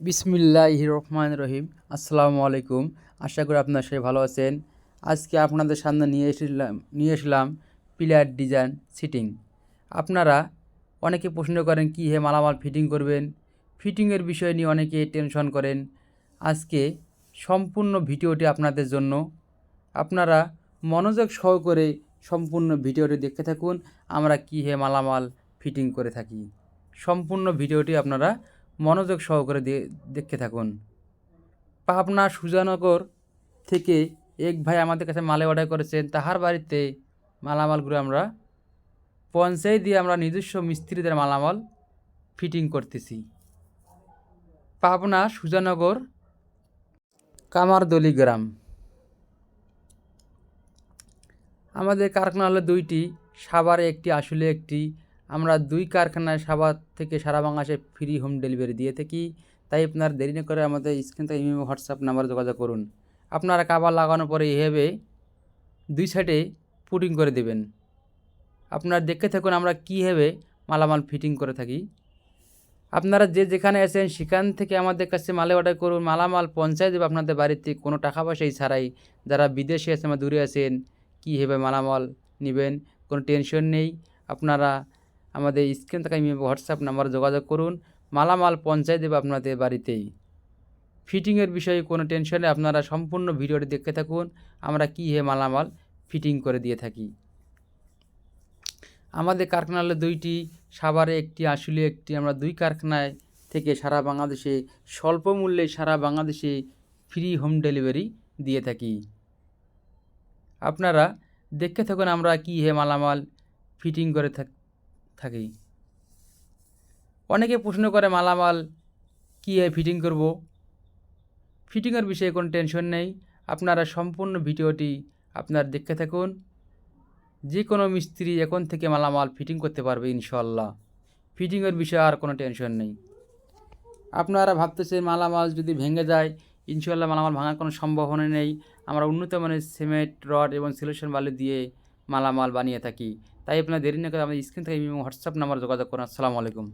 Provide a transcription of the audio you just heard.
বিসমিল্লাহ রহমান রহিম। আসসালামু আলাইকুম। আশা করি আপনার সবাই ভালো আছেন। আজকে আপনাদের সামনে নিয়ে এসেছিলাম, নিয়ে এসলাম পিলার ডিজাইন সিটিং। আপনারা অনেকে প্রশ্ন করেন, কী হে মালামাল ফিটিং করবেন? ফিটিংয়ের বিষয় নিয়ে অনেকে টেনশন করেন। আজকে সম্পূর্ণ ভিডিওটি আপনাদের জন্য। আপনারা মনোযোগ সহকারে সম্পূর্ণ ভিডিওটি দেখতে থাকুন। আমরা কী হে মালামাল ফিটিং করে থাকি। সম্পূর্ণ ভিডিওটি আপনারা মনোযোগ সহকারে দেখতে থাকুন। পাবনা সুজানগর থেকে এক ভাই আমাদের কাছে মালে অর্ডার করেছেন। তাহার বাড়িতে মালামালগুলো আমরা পঞ্চায়েত দিয়ে আমরা নিজস্ব মিস্ত্রিদের মালামাল ফিটিং করতেছি। পাবনা সুজানগর কামারদলি গ্রাম। আমাদের কারখানা হলো দুইটি, সাভারে একটি আসলে একটি। আমরা দুই কারখানায় সাভার থেকে সারা বাংলাদেশে ফ্রি হোম ডেলিভারি দিয়ে থাকি। তাই আপনার দেরি না করে আমাদের স্ক্রিন থেকে ইমেল হোয়াটসঅ্যাপ নাম্বারে যোগাযোগ করুন। আপনারা কাবার লাগানোর পরে এভাবে দুই সাইডে পুটিং করে দেবেন। আপনারা দেখতে থাকুন আমরা কীভাবে মালামাল ফিটিং করে থাকি। আপনারা যে যেখানে আছেন, সেখান থেকে আমাদের কাছে মালে অর্ডার করুন। মালামাল পৌঁছায় দেবে আপনাদের বাড়িতে। কোনো টাকা পয়সাই ছাড়াই যারা বিদেশে আছেন বা দূরে আছেন, কীভাবে মালামাল নেবেন? কোনো টেনশন নেই। আপনারা আমাদের স্ক্রিন থাকা হোয়াটসঅ্যাপ নাম্বার যোগাযোগ করুন। মালামাল পৌঁছায় দেবে আপনাদের বাড়িতেই। ফিটিংয়ের বিষয়ে কোনো টেনশনে আপনারা সম্পূর্ণ ভিডিওটি দেখতে থাকুন। আমরা কী হে মালামাল ফিটিং করে দিয়ে থাকি। আমাদের কারখানা হলো দুইটি, সাভারে একটি আসলে একটি। আমরা দুই কারখানায় থেকে সারা বাংলাদেশে, স্বল্প মূল্যে সারা বাংলাদেশে ফ্রি হোম ডেলিভারি দিয়ে থাকি। আপনারা দেখতে থাকুন আমরা কী হে মালামাল ফিটিং করে থাক- থাকি অনেকে প্রশ্ন করে, মালামাল কী হে ফিটিং করব? ফিটিংয়ের বিষয়ে কোনো টেনশন নেই। আপনারা সম্পূর্ণ ভিডিওটি আপনার দেখতে থাকুন। যে কোনো মিস্ত্রি এখন থেকে মালামাল ফিটিং করতে পারবে ইনশাল্লাহ ফিটিংয়ের বিষয়ে আর কোনো টেনশন নেই। আপনারা ভাবতেছেন মালামাল যদি ভেঙে যায় ইনশাল্লাহ মালামাল ভাঙার কোনো সম্ভাবনা নেই। আমরা উন্নত মানের সিমেন্ট রড এবং সিলেকশন বালি দিয়ে মালামাল বানিয়ে থাকি। তাই আপনার দেরি না করে আমাদের স্ক্রিন থেকে হোয়াটসঅ্যাপ নাম্বার যোগাযোগ করুন। আসসালামু আলাইকুম।